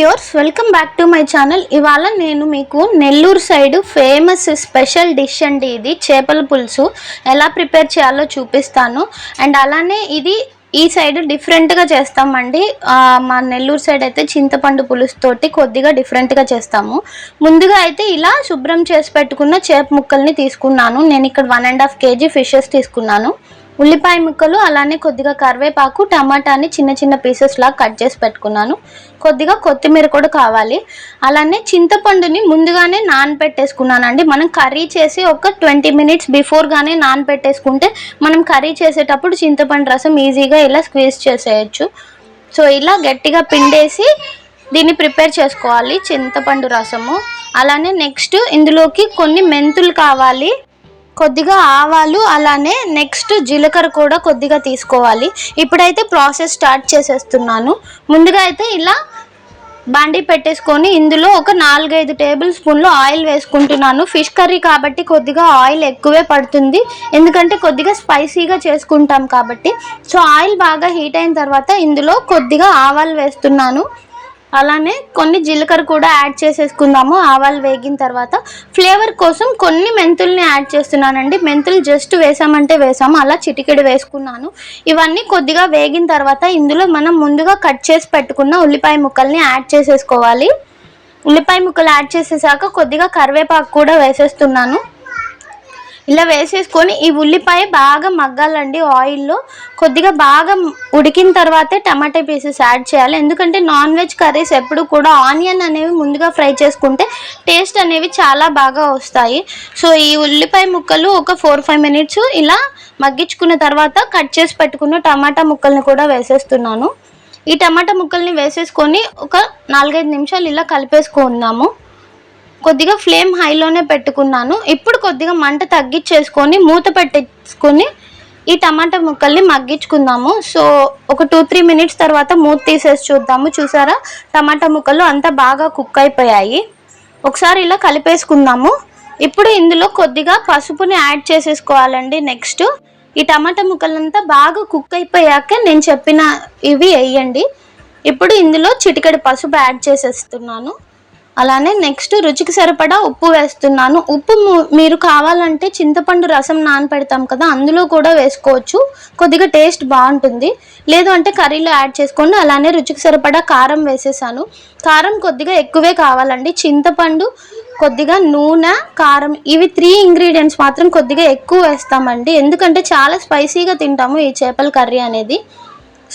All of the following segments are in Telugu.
Viewers welcome back to my channel. ఇవాళ నేను మీకు Nellore side famous special dish అండి ఇది చేపల పులుసు. ఎలా ప్రిపేర్ చేయాలో చూపిస్తాను. అండ్ అలానే ఇది ఈ సైడ్ డిఫరెంట్గా చేస్తామండి. మా నెల్లూరు సైడ్ అయితే చింతపండు పులుసు తోటి కొద్దిగా డిఫరెంట్గా చేస్తాము. ముందుగా అయితే ఇలా శుభ్రం చేసి పెట్టుకున్న చేప ముక్కల్ని తీసుకున్నాను. నేను ఇక్కడ one and half kg fishes తీసుకున్నాను. ఉల్లిపాయ ముక్కలు అలానే కొద్దిగా కరివేపాకు టమాటాని చిన్న చిన్న పీసెస్ లాగా కట్ చేసి పెట్టుకున్నాను. కొద్దిగా కొత్తిమీర కూడా కావాలి. అలానే చింతపండుని ముందుగానే నానబెట్టేసుకున్నానండి మనం కర్రీ చేసి ఒక ట్వంటీ మినిట్స్ బిఫోర్గానే నానబెట్టేసుకుంటే మనం కర్రీ చేసేటప్పుడు చింతపండు రసం ఈజీగా ఇలా స్క్వీజ్ చేసేయచ్చు. సో ఇలా గట్టిగా పిండేసి దీన్ని ప్రిపేర్ చేసుకోవాలి చింతపండు రసము. అలానే నెక్స్ట్ ఇందులోకి కొన్ని మెంతులు కావాలి. కొద్దిగా ఆవాలు అలానే నెక్స్ట్ జీలకర్ర కూడా కొద్దిగా తీసుకోవాలి. ఇప్పుడైతే ప్రాసెస్ స్టార్ట్ చేసేస్తున్నాను. ముందుగా అయితే ఇలా బండి పెట్టేసుకొని ఇందులో ఒక నాలుగైదు టేబుల్ స్పూన్లు ఆయిల్ వేసుకుంటున్నాను. ఫిష్ కర్రీ కాబట్టి కొద్దిగా ఆయిల్ ఎక్కువే పడుతుంది. ఎందుకంటే కొద్దిగా స్పైసీగా చేసుకుంటాం కాబట్టి. సో ఆయిల్ బాగా హీట్ అయిన తర్వాత ఇందులో కొద్దిగా ఆవాలు వేస్తున్నాను. అలానే కొన్ని జీలకర్ర కూడా యాడ్ చేసేసుకుందాము. ఆవాలు వేగిన తర్వాత ఫ్లేవర్ కోసం కొన్ని మెంతుల్ని యాడ్ చేస్తున్నానండి. మెంతులు జస్ట్ వేసామంటే వేసాము. అలా చిటికెడు వేసుకున్నాను. ఇవన్నీ కొద్దిగా వేగిన తర్వాత ఇందులో మనం ముందుగా కట్ చేసి పెట్టుకున్న ఉల్లిపాయ ముక్కల్ని యాడ్ చేసేసుకోవాలి. ఉల్లిపాయ ముక్కలు యాడ్ చేసేసాక కొద్దిగా కరివేపాకు కూడా వేసేస్తున్నాను. ఇలా వేసేసుకొని ఈ ఉల్లిపాయ బాగా మగ్గాలండి ఆయిల్లో. కొద్దిగా బాగా ఉడికిన తర్వాతే టమాటా పీసెస్ యాడ్ చేయాలి. ఎందుకంటే నాన్ వెజ్ కర్రీస్ ఎప్పుడు కూడా ఆనియన్ అనేవి ముందుగా ఫ్రై చేసుకుంటే టేస్ట్ అనేవి చాలా బాగా వస్తాయి. సో ఈ ఉల్లిపాయ ముక్కలు ఒక ఫోర్ ఫైవ్ మినిట్స్ ఇలా మగ్గించుకున్న తర్వాత కట్ చేసి పెట్టుకున్న టమాటా ముక్కల్ని కూడా వేసేస్తున్నాను. ఈ టమాటా ముక్కల్ని వేసేసుకొని ఒక నాలుగైదు నిమిషాలు ఇలా కలిపేసుకుందాము. కొద్దిగా ఫ్లేమ్ హైలోనే పెట్టుకున్నాను. ఇప్పుడు కొద్దిగా మంట తగ్గించేసుకొని మూత పెట్టేసుకొని ఈ టమాటా ముక్కల్ని మగ్గించుకుందాము. సో ఒక టూ త్రీ మినిట్స్ తర్వాత మూత తీసేసి చూద్దాము. చూసారా? టమాటా ముక్కలు అంతా బాగా కుక్ అయిపోయాయి. ఒకసారి ఇలా కలిపేసుకుందాము. ఇప్పుడు ఇందులో కొద్దిగా పసుపుని యాడ్ చేసేసుకోవాలండి నెక్స్ట్. ఈ టమాటా ముక్కలంతా బాగా కుక్ అయిపోయాక నేను చెప్పిన ఇవి వేయండి. ఇప్పుడు ఇందులో చిటికెడు పసుపు యాడ్ చేసేస్తున్నాను. అలానే నెక్స్ట్ రుచికి సరిపడా ఉప్పు వేస్తున్నాను. ఉప్పు మీరు కావాలంటే చింతపండు రసం నానపెడతాం కదా అందులో కూడా వేసుకోవచ్చు. కొద్దిగా టేస్ట్ బాగుంటుంది. లేదు అంటే కర్రీలో యాడ్ చేసుకోండి అలానే రుచికి సరిపడా కారం వేసేసాను. కారం కొద్దిగా ఎక్కువే కావాలండి. చింతపండు కొద్దిగా నూనె కారం ఇవి త్రీ ఇంగ్రీడియంట్స్ మాత్రం కొద్దిగా ఎక్కువ వేస్తామండి. ఎందుకంటే చాలా స్పైసీగా తింటాము ఈ చేపల కర్రీ అనేది.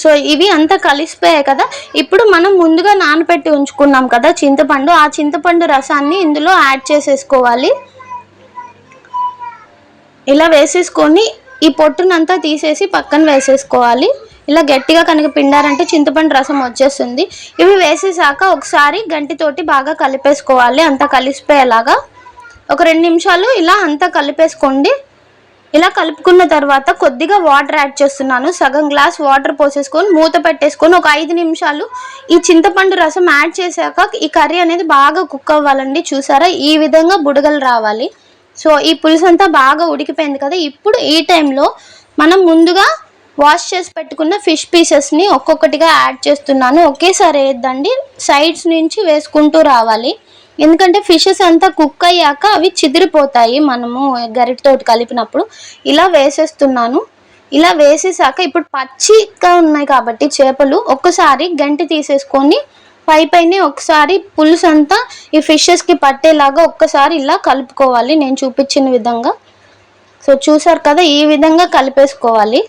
సో ఇవి అంతా కలిసిపోయాయి కదా. ఇప్పుడు మనం ముందుగా నానబెట్టి ఉంచుకున్నాం కదా చింతపండు. ఆ చింతపండు రసాన్ని ఇందులో యాడ్ చేసేసుకోవాలి. ఇలా వేసేసుకొని ఈ పొట్టునంతా తీసేసి పక్కన వేసేసుకోవాలి. ఇలా గట్టిగా కనుక పిండారంటే చింతపండు రసం వచ్చేస్తుంది. ఇవి వేసేసాక ఒకసారి గంటితోటి బాగా కలిపేసుకోవాలి. అంతా కలిసిపోయేలాగా. ఒక రెండు నిమిషాలు ఇలా అంతా కలిపేసుకోండి. ఇలా కలుపుకున్న తర్వాత కొద్దిగా వాటర్ యాడ్ చేస్తున్నాను. సగం గ్లాస్ వాటర్ పోసేసుకొని మూత పెట్టేసుకొని ఒక ఐదు నిమిషాలు ఈ చింతపండు రసం యాడ్ చేశాక ఈ కర్రీ అనేది బాగా కుక్ అవ్వాలండి. చూసారా? ఈ విధంగా బుడగలు రావాలి. సో ఈ పులుసు అంతా బాగా ఉడికిపోయింది కదా. ఇప్పుడు ఈ టైంలో మనం ముందుగా వాష్ చేసి పెట్టుకున్న ఫిష్ పీసెస్ని ఒక్కొక్కటిగా యాడ్ చేస్తున్నాను. ఒకేసారి వేద్దండి సైడ్స్ నుంచి వేసుకుంటూ రావాలి. ఎందుకంటే ఫిషెస్ అంతా కుక్ అయ్యాక అవి చిదిరిపోతాయి. మనము గరిటతోటి కలిపినప్పుడు ఇలా వేసేస్తున్నాను. ఇలా వేసేసాక ఇప్పుడు పచ్చిగా ఉన్నాయి కాబట్టి చేపలు ఒక్కసారి గంటి తీసేసుకొని పై పైనే ఒకసారి పులుసు అంతా ఈ ఫిషెస్కి పట్టేలాగా ఒక్కసారి ఇలా కలుపుకోవాలి. నేను చూపించిన విధంగా. సో చూసారు కదా ఈ విధంగా కలిపేసుకోవాలి.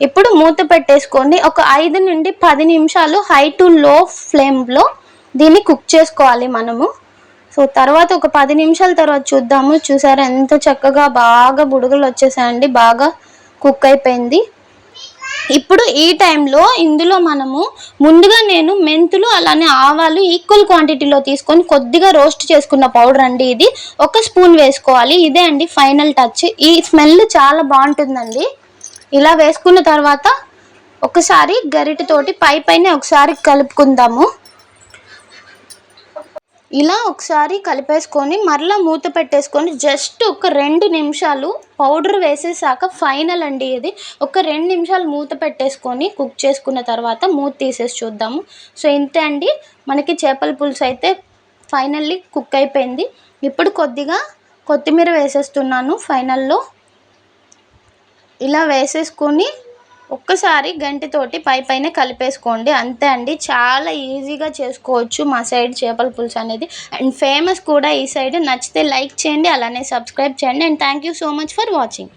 ఇప్పుడు మూత పెట్టేసుకోండి. ఒక ఐదు నుండి పది నిమిషాలు హై టు లో ఫ్లేమ్లో దీన్ని కుక్ చేసుకోవాలి మనము. సో తర్వాత ఒక పది నిమిషాల తర్వాత చూద్దాము. చూసారా ఎంత చక్కగా బాగా బుడగలు వచ్చేసాయండి. బాగా కుక్ అయిపోయింది. ఇప్పుడు ఈ టైంలో ఇందులో మనము ముందుగా నేను మెంతులు అలానే ఆవాలు ఈక్వల్ క్వాంటిటీలో తీసుకొని కొద్దిగా రోస్ట్ చేసుకున్న పౌడర్ అండి ఇది. ఒక స్పూన్ వేసుకోవాలి. ఇదే అండి ఫైనల్ టచ్ ఈ స్మెల్ చాలా బాగుంటుందండి. ఇలా వేసుకున్న తర్వాత ఒకసారి గరిటెతోటి పై పైన ఒకసారి కలుపుకుందాము. ఇలా ఒకసారి కలిపేసుకొని మరలా మూత పెట్టేసుకొని జస్ట్ ఒక రెండు నిమిషాలు పౌడర్ వేసేసాక ఫైనల్ అండి ఇది. ఒక రెండు నిమిషాలు మూత పెట్టేసుకొని కుక్ చేసుకున్న తర్వాత మూత తీసేసి చూద్దాము. సో ఇంతే అండి. మనకి చేపల పులుసు అయితే ఫైనల్లీ కుక్ అయిపోయింది. ఇప్పుడు కొద్దిగా కొత్తిమీర వేసేస్తున్నాను ఫైనల్లో. ఇలా వేసేసుకొని ఒక్కసారి గంటితోటి పై పైన కలిపేసుకోండి. అంతే అండి. చాలా ఈజీగా చేసుకోవచ్చు మా సైడ్ చేపల పులుసు అనేది. అండ్ ఫేమస్ కూడా ఈ సైడ్. నచ్చితే లైక్ చేయండి అలానే సబ్స్క్రైబ్ చేయండి. And thank you so much for watching.